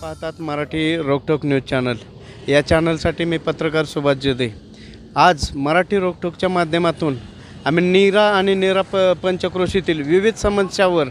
पाहतात मराठी रोकटोक news channel. या चॅनलसाठी मी पत्रकार सुभाष जेदे. आज मराठी रोकटोकच्या माध्यमातून आम्ही नीरा आणि नीरा प पंचक्रोशीतील विविध समस्यावर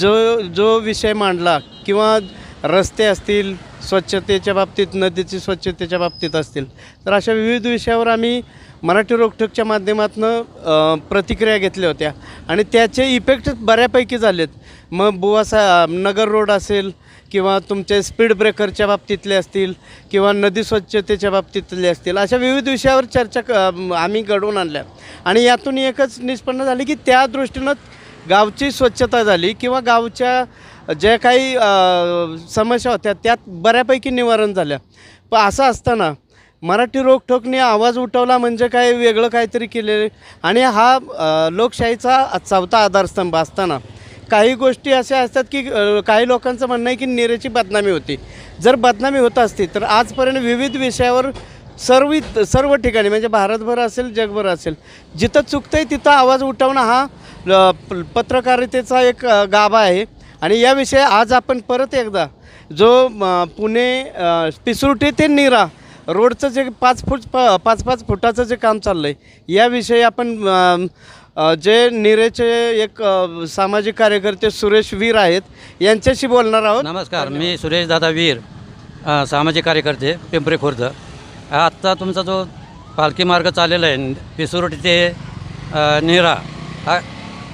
जो जो विषय मांडला किंवा रस्ते असतील स्वच्छतेच्या बाबतीत नदीची स्वच्छतेच्या बाबतीत असतील तर अशा विविध विषयावर आम्ही मराठी रोकठोकच्या माध्यमातून प्रतिक्रिया घेतल्या होत्या. आणि त्याचे इफेक्ट बऱ्यापैकी झालेत. मग बुवासा नगर रोड असेल किंवा तुमचे स्पीड ब्रेकरच्या बाबतीतले असतील किंवा नदी स्वच्छतेच्या बाबतीतले असतील अशा विविध विषयावर चर्चा क आम्ही घडवून आणल्या. आणि यातून एकच निष्पन्न झाली की त्या दृष्टीनं गावची स्वच्छता झाली किंवा गावच्या ज्या काही समस्या होत्या त्यात बऱ्यापैकी निवारण झाल्या पण असं असताना मराठी रोखठोकने आवाज उठवला म्हणजे काय वेगळं काहीतरी केलेलं. आणि हा लोकशाहीचा चौथा आधारस्तंभ असताना काही गोष्टी अशा असतात की काही लोकांचं म्हणणं आहे की नेरेची बदनामी होती. जर बदनामी होत असती तर आजपर्यंत विविध विषयावर सर्व सर्व ठिकाणी म्हणजे भारतभर असेल जगभर असेल जिथं चुकतं आहे तिथं आवाज उठवणं हा प- पत्रकारितेचा एक गाभा आहे. आणि याविषयी आज आपण परत एकदा जो म, पुणे पिसुरटी पिसुर्टी ते नीरा रोडचं जे पाच फूट प पाच पाच फुटाचं जे काम चाललं आहे याविषयी आपण जे निरेचे एक सामाजिक कार्यकर्ते सुरेश वीर आहेत यांच्याशी बोलणार आहोत. नमस्कार मी सुरेश दादा वीर सामाजिक कार्यकर्ते पिंपरी खुर्द. आत्ता तुमचा जो पालखी मार्ग चाललेला आहे पिसुर्टी ते निरा हा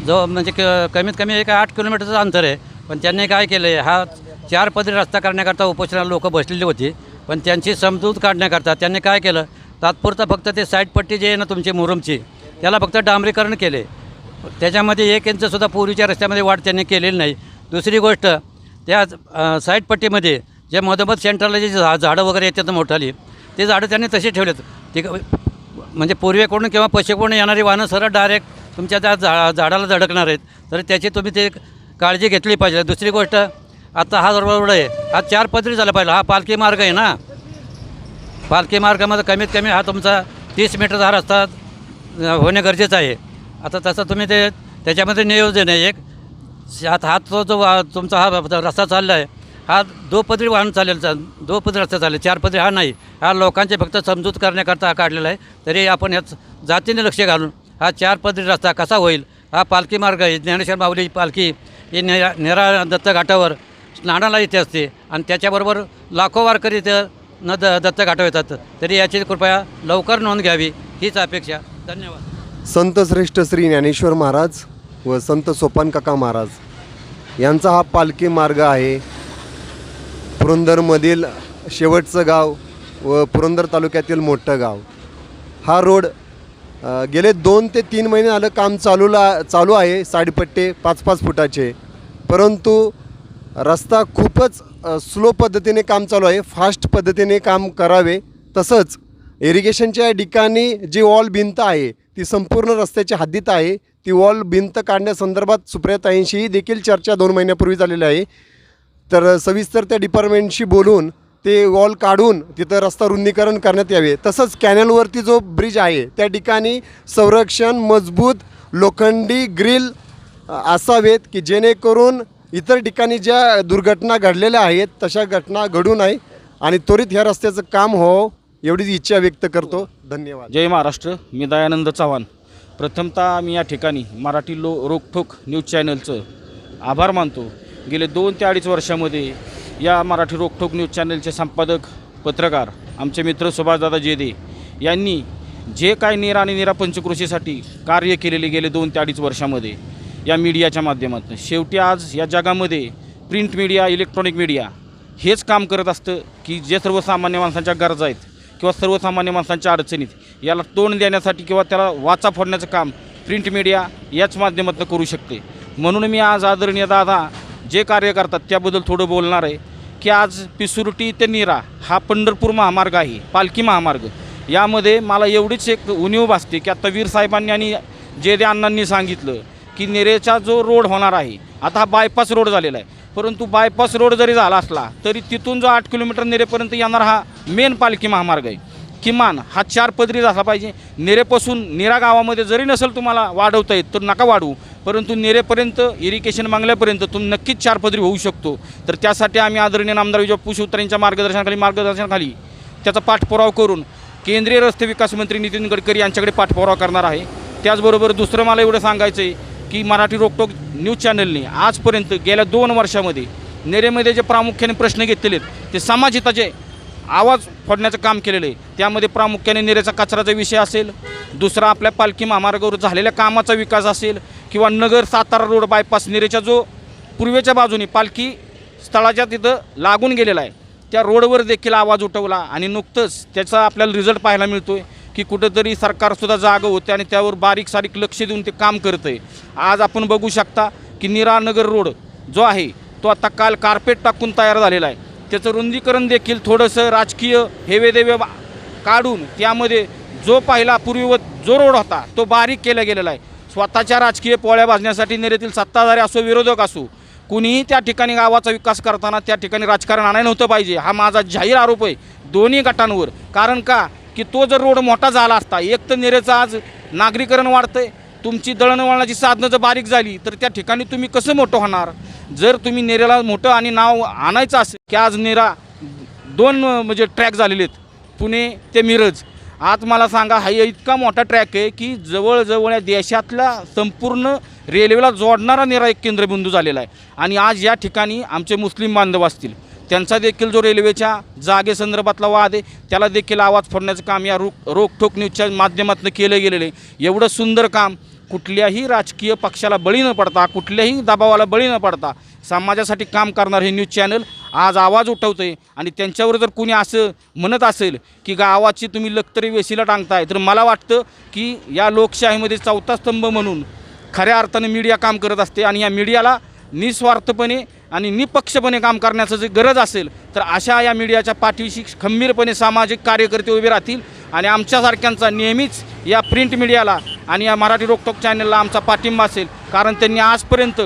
जो म्हणजे क कमीत कमी एक आठ किलोमीटरचं अंतर आहे पण त्यांनी काय केलं आहे हा चार पदरी रस्ता करण्याकरता उपोषणाला लोकं बसलेली होती पण त्यांची समजूत काढण्याकरता त्यांनी काय केलं तात्पुरतं फक्त ते साईडपट्टी जे जी आहे ना तुमची मुरुमची त्याला फक्त डांबरीकरण केले. त्याच्यामध्ये एक इंचसुद्धा पूर्वीच्या रस्त्यामध्ये वाढ त्यांनी केलेली नाही. दुसरी गोष्ट त्या साईडपट्टीमध्ये साईड पट्टीमध्ये जे मधोमध सेंटरला जे झा झाडं वगैरे येतात मोठाली ते झाडं त्यांनी तसे ठेवलेत. ते म्हणजे पूर्वेकडून किंवा पश्चिमेकडून येणारी वाहनं सरळ डायरेक्ट तुमच्या त्या झा झाडाला धडकणार आहेत. तर त्याची तुम्ही ते काळजी घेतली पाहिजे. दुसरी गोष्ट आता हा रोड आहे. हा चार पदरी झाला पाहिजे हा पालखी मार्ग आहे ना? पालखी मार्गामध्ये कमीत कमी हा तुमचा तीस मीटरचा हा रस्ता होणे गरजेचं आहे. आता तसं तुम्ही ते त्याच्यामध्ये नियोजन आहे एक. हात हात तो जो वा- तुमचा हा रस्ता चालला आहे हा दोपदरी वाहन चालेल चा दोपदरी रस्ता चालेल चार पदरी हा नाही. हा लोकांचे फक्त समजूत करण्याकरता हा काढलेला आहे. तरी आपण ह्या जातीने लक्ष घालून हा चार पदरी रस्ता कसा होईल? हा पालखी मार्ग आहे ज्ञानेश्वर माऊली पालखी ही नेरा नेरा दत्त घाटावर स्नानाला इथे असते. आणि त्याच्याबरोबर लाखो वारकरी इथं न द दत्त घाटावर येतात. तरी याची कृपया लवकर नोंद घ्यावी हीच अपेक्षा धन्यवाद. संत श्रेष्ठ श्री ज्ञानेश्वर महाराज व संत सोपान काका महाराज यांचा हा पालखी मार्ग आहे. पुरंदरमधील शेवटचं गाव व पुरंदर तालुक्यातील मोठं गाव. हा रोड गेले दोन ते तीन महिने आलं काम चालूला चालू आहे साडीपट्टे पाच पाच फुटाचे. परंतु रस्ता खूपच स्लो पद्धतीने काम चालू आहे फास्ट पद्धतीने काम करावे तसंच इरिगेशनच्या ठिकाणी जी वॉल भिंत आहे ती संपूर्ण रस्त्याच्या हद्दीत आहे. ती वॉल भिंत काढण्यासंदर्भात सुप्रियाताईंशी देखील चर्चा दोन महिन्यापूर्वी झालेली आहे. तर सविस्तर त्या डिपार्टमेंटशी बोलून ते वॉल काढून तिथं रस्ता रुंदीकरण करण्यात यावे. तसंच कॅनलवरती जो ब्रिज आहे त्या ठिकाणी संरक्षण मजबूत लोखंडी ग्रिल असावेत की जेणेकरून इतर ठिकाणी ज्या दुर्घटना घडलेल्या आहेत तशा घटना घडू नये आणि त्वरित ह्या रस्त्याचं काम हो. एवढीच इच्छा व्यक्त करतो. धन्यवाद. जय महाराष्ट्र. मी दयानंद चव्हाण. प्रथमतः मी या ठिकाणी मराठी लो रोकठोक न्यूज चॅनलचं आभार मानतो. गेले दोन ते अडीच वर्षामध्ये या मराठी रोकठोक न्यूज चॅनलचे संपादक पत्रकार आमचे मित्र सुभाषदादा जेदे यांनी जे काय नीरा आणि नीरा पंचकृषीसाठी कार्य केलेले गेले दोन ते अडीच वर्षामध्ये या मीडियाच्या माध्यमातून. शेवटी आज या जगामध्ये प्रिंट मीडिया इलेक्ट्रॉनिक मीडिया हेच काम करत असतं की जे सर्वसामान्य माणसांच्या गरजा आहेत. किंवा सर्वसामान्य माणसांच्या अडचणीत याला तोंड देण्यासाठी किंवा त्याला वाचा फोडण्याचं काम प्रिंट मीडिया याच माध्यमातून करू शकते. म्हणून मी आज आदरणीय दादा जे कार्य करतात त्याबद्दल थोडं बोलणार आहे की आज पिसुर्टी ते नीरा हा पंढरपूर महामार्ग आहे पालखी महामार्ग. यामध्ये मला एवढीच एक उणीव भासते की आता वीर साहेबांनी आणि जे दे अण्णांनी सांगितलं की नेरेचा जो रोड होणार आहे आता हा बायपास रोड झालेला आहे. परंतु बायपास रोड जरी झाला असला तरी तिथून जो आठ किलोमीटर नेरेपर्यंत येणार हा मेन पालखी महामार्ग आहे. किमान हा चार पदरी झाला पाहिजे. नेरेपासून निरा गावामध्ये जरी नसेल तुम्हाला वाढवता येत तर नका वाढवू. परंतु नेरेपर्यंत इरिगेशन मागल्यापर्यंत तुम्ही नक्कीच चार पदरी होऊ शकतो. तर त्यासाठी आम्ही आदरणीय नामदार विजय पुष्पतर यांच्या मार्गदर्शनाखाली मार्गदर्शनाखाली त्याचा पाठपुरावा करून केंद्रीय रस्ते विकास मंत्री नितीन गडकरी यांच्याकडे पाठपुरावा करणार आहे. त्याचबरोबर दुसरं मला एवढं सांगायचं आहे की मराठी रोकटोक न्यूज चॅनलने आजपर्यंत गेल्या दोन वर्षामध्ये नेरेमध्ये जे प्रामुख्याने प्रश्न घेतलेले आहेत ते समाजहिताचे आवाज फोडण्याचं काम केलेलं आहे. त्यामध्ये प्रामुख्याने नेरेचा कचराचा विषय असेल दुसरा आपल्या पालखी महामार्गावर झालेल्या कामाचा विकास असेल किंवा नगर सातारा रोड बायपास नेरेच्या जो पूर्वेच्या बाजूने पालखी स्थळाच्या तिथं लागून गेलेला आहे त्या रोडवर देखील आवाज उठवला आणि नुकतंच त्याचा आपल्याला रिझल्ट पाहायला मिळतो आहे की कुठंतरी सरकारसुद्धा जागं होते आणि त्यावर बारीक सारीक लक्ष देऊन ते काम करतं आहे आज आपण बघू शकता की निरानगर रोड जो आहे तो आता काल कार्पेट टाकून तयार झालेला आहे. त्याचं रुंदीकरण देखील थोडंसं राजकीय हेवेदेवे काढून त्यामध्ये जो पाहिला पूर्वीवत जो रोड होता तो बारीक केला गेलेला आहे. स्वतःच्या राजकीय पोळ्या भाजण्यासाठी नेरेतील सत्ताधारी असो विरोधक असो कुणीही त्या ठिकाणी गावाचा विकास करताना त्या ठिकाणी राजकारण आणायला नव्हतं पाहिजे. हा माझा जाहीर आरोप आहे दोन्ही गटांवर. कारण का? की तो जर रोड मोठा झाला असता एक तर नेरेचं आज नागरीकरण वाढतंय तुमची दळणवळणाची साधनं जर बारीक झाली तर त्या ठिकाणी तुम्ही कसं मोठं होणार? जर तुम्ही नेरेला मोठं आणि नाव आणायचं असेल की आज नेरा दोन म्हणजे ट्रॅक झालेले आहेत पुणे ते मिरज. आज मला सांगा हा इतका मोठा ट्रॅक आहे की जवळजवळ या देशातला संपूर्ण रेल्वेला जोडणारा नेरा एक केंद्रबिंदू झालेला आहे. आणि आज या ठिकाणी आमचे मुस्लिम बांधव असतील. त्यांचा देखील जो रेल्वेच्या जागेसंदर्भातला वाद आहे त्याला देखील आवाज फोडण्याचं काम या रोक रोकठोक न्यूजच्या माध्यमातून केलं गेलेलं आहे. एवढं सुंदर काम कुठल्याही राजकीय पक्षाला बळी न पडता कुठल्याही दबावाला बळी न पडता समाजासाठी काम करणार हे न्यूज चॅनल आज आवाज उठवतं आहे आणि त्यांच्यावर जर कुणी असं म्हणत असेल की गावाची तुम्ही लक्तरी वेशीला टांगताय तर मला वाटतं की या लोकशाहीमध्ये चौथा स्तंभ म्हणून खऱ्या अर्थाने मीडिया काम करत असते. आणि या मीडियाला निस्वार्थपणे आणि निपक्षपणे काम करण्याचं जे गरज असेल तर अशा या मीडियाच्या पाठीशी खंबीरपणे सामाजिक कार्यकर्ते उभे राहतील आणि आमच्यासारख्यांचा नेहमीच या प्रिंट मीडियाला आणि या मराठी रोकटोक चॅनलला आमचा पाठिंबा असेल. कारण त्यांनी आजपर्यंत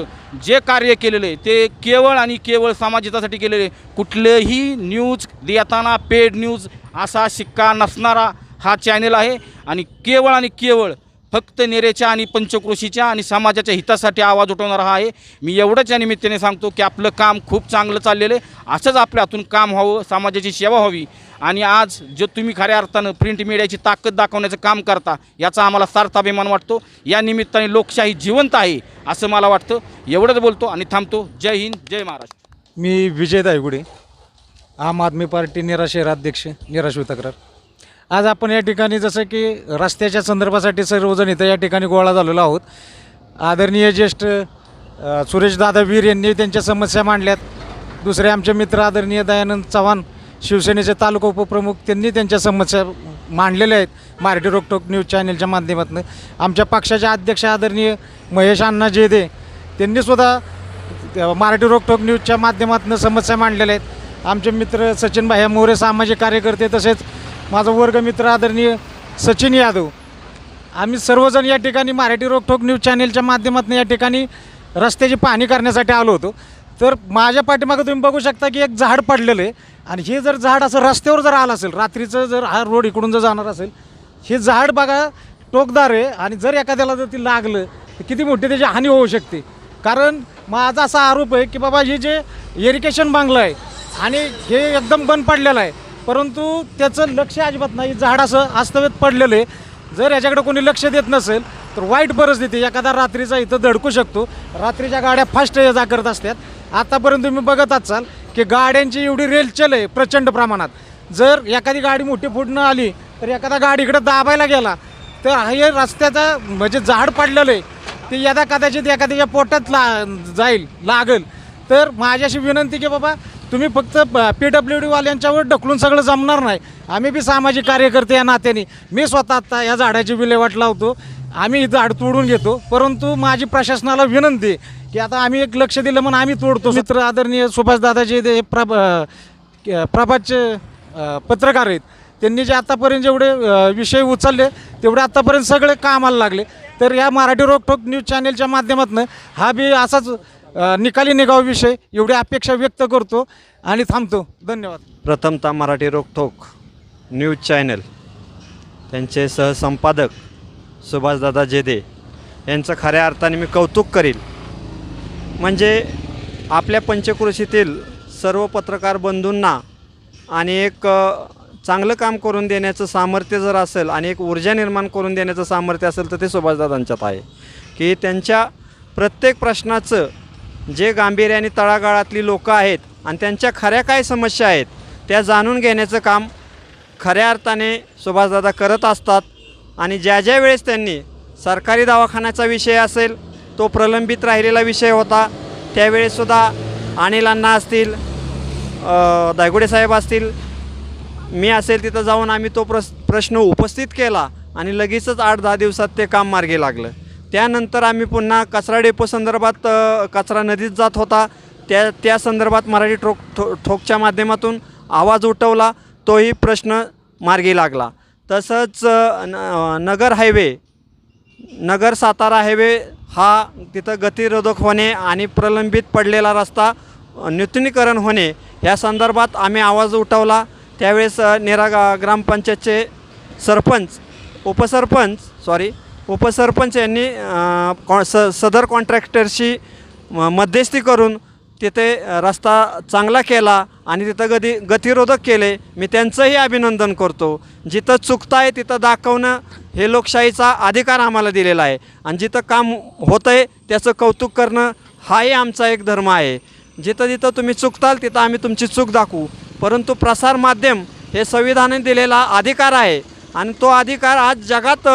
जे कार्य केलेलं आहे ते केवळ आणि केवळ समाजितासाठी केलेले कुठलंही न्यूज देताना पेड न्यूज असा शिक्का नसणारा हा चॅनल आहे. आणि केवळ आणि केवळ फक्त नेरेच्या आणि पंचक्रोशीच्या आणि समाजाच्या हितासाठी आवाज उठवणारा हा आहे. मी एवढंच या निमित्ताने सांगतो की आपलं काम खूप चांगलं चाललेलं आहे. असंच आपल्या हातून काम व्हावं समाजाची सेवा व्हावी आणि आज जे तुम्ही खऱ्या अर्थानं प्रिंट मीडियाची ताकद दाखवण्याचं काम करता याचा आम्हाला सार्थ अभिमान वाटतो. या निमित्ताने लोकशाही जिवंत आहे असं मला वाटतं. एवढंच बोलतो आणि थांबतो. जय हिंद जय महाराष्ट्र. मी विजय दायगुडे. आम आदमी पार्टी निरा शहराध्यक्ष निराशिव तक्रार आज आपण या ठिकाणी जसं की रस्त्याच्या संदर्भासाठी सर्वजण इथं या ठिकाणी गोळा झालेलो आहोत. आदरणीय ज्येष्ठ अ, सुरेशदादा वीर यांनी त्यांच्या समस्या मांडल्यात. दुसरे आमचे मित्र आदरणीय दयानंद चव्हाण शिवसेनेचे तालुका उपप्रमुख त्यांनी त्यांच्या समस्या मांडलेल्या आहेत. मराठी रोकटोक न्यूज चॅनलच्या माध्यमातून. आमच्या पक्षाचे अध्यक्ष आदरणीय महेश अण्णा जेदे त्यांनीसुद्धा त्या मराठी रोकटोक न्यूजच्या माध्यमातून समस्या मांडलेल्या आहेत. आमचे मित्र सचिन भाया मोरे सामाजिक कार्यकर्ते तसेच माझा वर्गमित्र आदरणीय सचिन यादव. आम्ही सर्वजण या ठिकाणी मराठी रोकठोक न्यूज चॅनेलच्या माध्यमातून या ठिकाणी रस्त्याची पाहणी करण्यासाठी आलो होतो. तर माझ्या पाठीमागं तुम्ही बघू शकता की एक झाड पडलेलं आहे. आणि हे जर झाड असं रस्त्यावर जर आलं असेल रात्रीचं जर हा रोड इकडून जर जाणार असेल हे झाड बघा टोकदार आहे. आणि जर एखाद्याला जर ती लागलं तर किती मोठी त्याची हानी होऊ शकते. कारण माझा असा आरोप आहे की बाबा हे जे इरिगेशन बांगलं आहे आणि हे एकदम बंद पडलेलं आहे परंतु त्याचं लक्ष अजिबात नाही. झाड असं अस्तव्यत पडलेलं आहे. जर याच्याकडे कोणी लक्ष देत नसेल तर वाईट परिस्थिती एखादा रात्रीचा इथं धडकू शकतो. रात्रीच्या गाड्या फास्ट ये जा करत असतात. आतापर्यंत तुम्ही बघत असाल की गाड्यांची एवढी रेलचल आहे प्रचंड प्रमाणात. जर एखादी गाडी मोठी फुटणं आली तर एखादा गाडीकडे दाबायला गेला तर हे रस्त्याचा म्हणजे झाड पडलेलं आहे. ते यदा कदाचित एखाद्याच्या पोटात ला जाईल लागल. तर माझ्याशी विनंती की बाबा तुम्ही फक्त पी डब्ल्यू डीवाल्यांच्यावर ढकलून सगळं जमणार नाही. आम्ही बी सामाजिक कार्यकर्ते या नात्याने. मी स्वतः आत्ता या झाडाची विल्हेवाट लावतो. आम्ही झाड तोडून घेतो. परंतु माझी प्रशासनाला विनंती आहे की आता आम्ही एक लक्ष दिलं म्हणून आम्ही तोडतो. मित्र आदरणीय सुभाषदादाजी ते प्रभ प्रभातचे पत्रकार आहेत त्यांनी जे आत्तापर्यंत जेवढे विषय उचलले तेवढे आत्तापर्यंत सगळे कामाला लागले. तर या मराठी रोकठोक न्यूज चॅनेलच्या माध्यमातून हा बी असाच निकाली निघावा विषय एवढी अपेक्षा व्यक्त करतो आणि थांबतो. धन्यवाद. प्रथमतः मराठी रोकठोक न्यूज चॅनल. त्यांचे सहसंपादक सुभाषदादा जेदे यांचं खऱ्या अर्थाने मी कौतुक करील. म्हणजे आपल्या पंचक्रोशीतील सर्व पत्रकार बंधूंना आणि एक चांगलं काम करून देण्याचं सामर्थ्य जर असेल आणि एक ऊर्जा निर्माण करून देण्याचं सामर्थ्य असेल तर ते सुभाषदादांच्यात आहे. की त्यांच्या प्रत्येक प्रश्नाचं जे गांभीर्याने तळागाळातली लोकं आहेत आणि त्यांच्या खऱ्या काय समस्या आहेत त्या जाणून घेण्याचं काम खऱ्या अर्थाने सुभाषदादा करत असतात. आणि ज्या ज्या वेळेस त्यांनी सरकारी दवाखान्याचा विषय असेल तो प्रलंबित राहिलेला विषय होता त्यावेळेससुद्धा अनिल अण्णा असतील दायगुडे साहेब असतील मी असेल तिथं जाऊन आम्ही तो प्रस प्रश्न उपस्थित केला आणि लगेचच आठ दहा दिवसात ते काम मार्गी लागलं. त्यानंतर आम्ही पुन्हा कचरा डेपो संदर्भात कचरा नदीत जात होता. त्या त्या संदर्भात मराठी ठोक ठो ठोकच्या माध्यमातून आवाज उठवला. तोही प्रश्न मार्गी लागला. तसंच न- नगर हायवे नगर सातारा हायवे हा तिथं गतिरोधक होणे आणि प्रलंबित पडलेला रस्ता नूतनीकरण होणे या संदर्भात आम्ही आवाज उठवला. त्यावेळेस निरा ग्रामपंचायतचे सरपंच उपसरपंच सॉरी उपसरपंच यांनी कॉ स सदर कॉन्ट्रॅक्टरशी म- मध्यस्थी करून तिथे रस्ता चांगला केला आणि तिथं गती गतिरोधक केले. मी त्यांचंही अभिनंदन करतो. जिथं चुकतं आहे तिथं दाखवणं हे लोकशाहीचा अधिकार आम्हाला दिलेला आहे. आणि जिथं काम होतं आहे त्याचं कौतुक करणं हाही आमचा एक धर्म आहे. जिथं जिथं तुम्ही चुकताल तिथं आम्ही तुमची चूक दाखवू. परंतु प्रसारमाध्यम हे संविधानाने दिलेला अधिकार आहे. आणि तो अधिकार आज जगात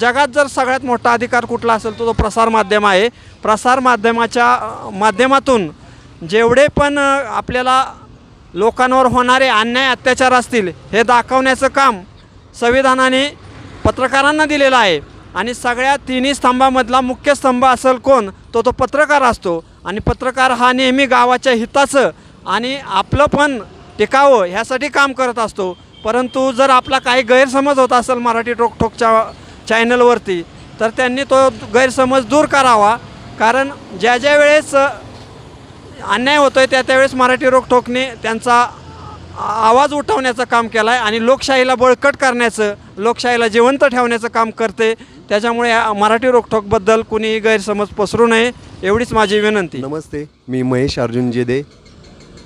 जगात जर सगळ्यात मोठा अधिकार कुठला असेल तो तो प्रसारमाध्यम आहे. प्रसारमाध्यमाच्या माध्यमातून जेवढे पण आपल्याला लोकांवर होणारे अन्याय अत्याचार असतील हे दाखवण्याचं काम संविधानाने पत्रकारांना दिलेलं आहे. आणि सगळ्या तिन्ही स्तंभामधला मुख्य स्तंभ असेल कोण तो तो पत्रकार असतो. आणि पत्रकार हा नेहमी गावाच्या हिताचं आणि आपलं पण टिकावं ह्यासाठी काम करत असतो. परंतु जर आपला काही गैरसमज होत असेल मराठी टोकटोकच्या चॅनलवरती तर त्यांनी तो गैरसमज दूर करावा. कारण ज्या ज्या वेळेस अन्याय होतो आहे त्या त्यावेळेस मराठी रोखठोकने त्यांचा आवाज उठवण्याचं काम केलं आहे आणि लोकशाहीला बळकट करण्याचं लोकशाहीला जिवंत ठेवण्याचं काम करते. त्याच्यामुळे मराठी रोखठोकबद्दल कुणीही गैरसमज पसरू नये एवढीच माझी विनंती. नमस्ते मी महेश अर्जुन जेदे.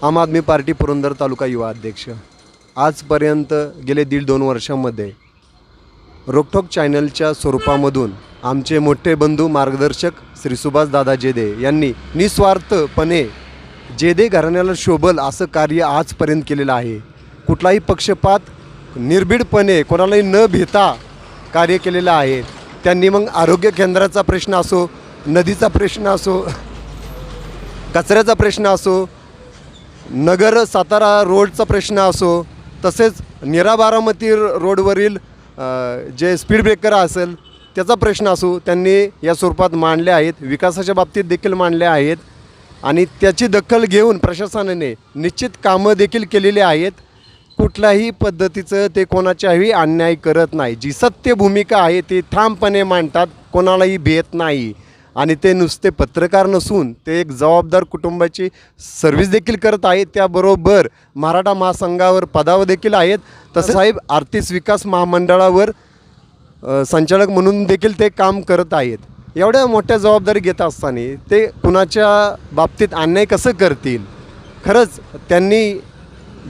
आम आदमी पार्टी पुरंदर तालुका युवा अध्यक्ष. आजपर्यंत गेले दीड दोन वर्षामध्ये रोकठोक चॅनलच्या स्वरूपामधून आमचे मोठे बंधू मार्गदर्शक श्री सुभाष दादा जेदे यांनी निस्वार्थपणे जेदे घराण्याला शोभल असं कार्य आजपर्यंत केलेलं आहे. कुठलाही पक्षपात निर्भीडपणे कोणालाही न भिता कार्य केलेलं आहे. त्यांनी मग आरोग्य केंद्राचा प्रश्न असो नदीचा प्रश्न असो कचऱ्याचा प्रश्न असो नगर सातारा रोडचा प्रश्न असो तसेच निरा बारामती रोडवरील जे स्पीड ब्रेकर असेल त्याचा प्रश्न असू त्यांनी या स्वरूपात मांडले आहेत विकासाच्या बाबतीत देखील मांडले आहेत आणि त्याची दखल घेऊन प्रशासनाने निश्चित कामं देखील केलेली आहेत. कुठल्याही पद्धतीचं ते कोणाच्याही अन्याय करत नाही. जी सत्य भूमिका आहे ती ठामपणे मांडतात कोणालाही भेट नाही. आणि ते नुसते पत्रकार नसून ते एक जबाबदार कुटुंबाची सर्व्हिस देखील करत आहेत. त्याबरोबर मराठा महासंघावर पदावर देखील आहेत. तसे साहेब आर्थिक विकास महामंडळावर संचालक म्हणून देखील ते काम करत आहेत. एवढ्या मोठ्या जबाबदारी घेत असताना ते कुणाच्या बाबतीत अन्याय कसं करतील? खरंच त्यांनी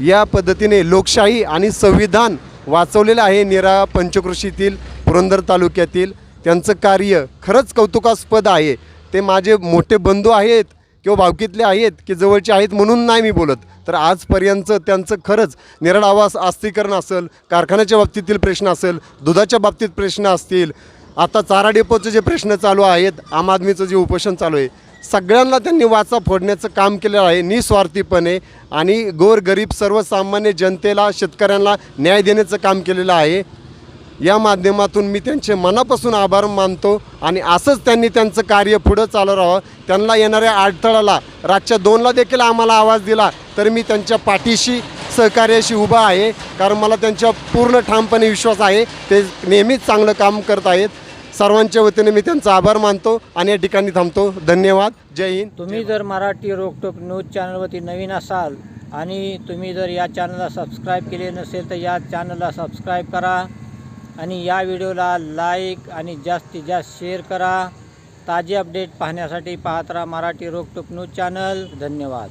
या पद्धतीने लोकशाही आणि संविधान वाचवलेलं आहे निरा पंचकृषीतील पुरंदर तालुक्यातील. त्यांचं कार्य खरंच कौतुकास्पद आहे. ते माझे मोठे बंधू आहेत किंवा भावकीतले आहेत की जवळचे आहेत म्हणून नाही मी बोलत. तर आजपर्यंत त्यांचं खरंच निरळ आवास आस्तीकरण असेल कारखान्याच्या बाबतीतील प्रश्न असेल दुधाच्या बाबतीत प्रश्न असतील आता चारा डेपोचे जे प्रश्न चालू आहेत आम आदमीचं जे उपोषण चालू आहे सगळ्यांना त्यांनी वाचा फोडण्याचं काम केलेलं आहे निस्वार्थीपणे आणि गोरगरीब सर्वसामान्य जनतेला शेतकऱ्यांना न्याय देण्याचं काम केलेलं आहे. या माध्यमातून मी त्यांचे मनापासून आभार मानतो आणि असंच त्यांनी त्यांचं कार्य पुढं चालू राहावं. त्यांना येणाऱ्या अडथळ्याला रातच्या दोनला देखील आम्हाला आवाज दिला तर मी त्यांच्या पाठीशी सहकार्याशी उभा आहे. कारण मला त्यांच्या पूर्ण ठामपणे विश्वास आहे. ते नेहमीच चांगलं काम करत आहेत. सर्वांच्या वतीने मी त्यांचा आभार मानतो आणि या ठिकाणी थांबतो. धन्यवाद. जय हिंद. तुम्ही जर मराठी रोकटोक न्यूज चॅनलवरती नवीन असाल आणि तुम्ही जर या चॅनलला सबस्क्राईब केले नसेल तर या चॅनलला सबस्क्राईब करा. आणि या व्हिडिओला लाईक आणि जास्तीत जास्त शेअर करा. ताजे अपडेट पाहण्यासाठी पाहत राहा मराठी रोकटोक न्यूज चॅनल. धन्यवाद.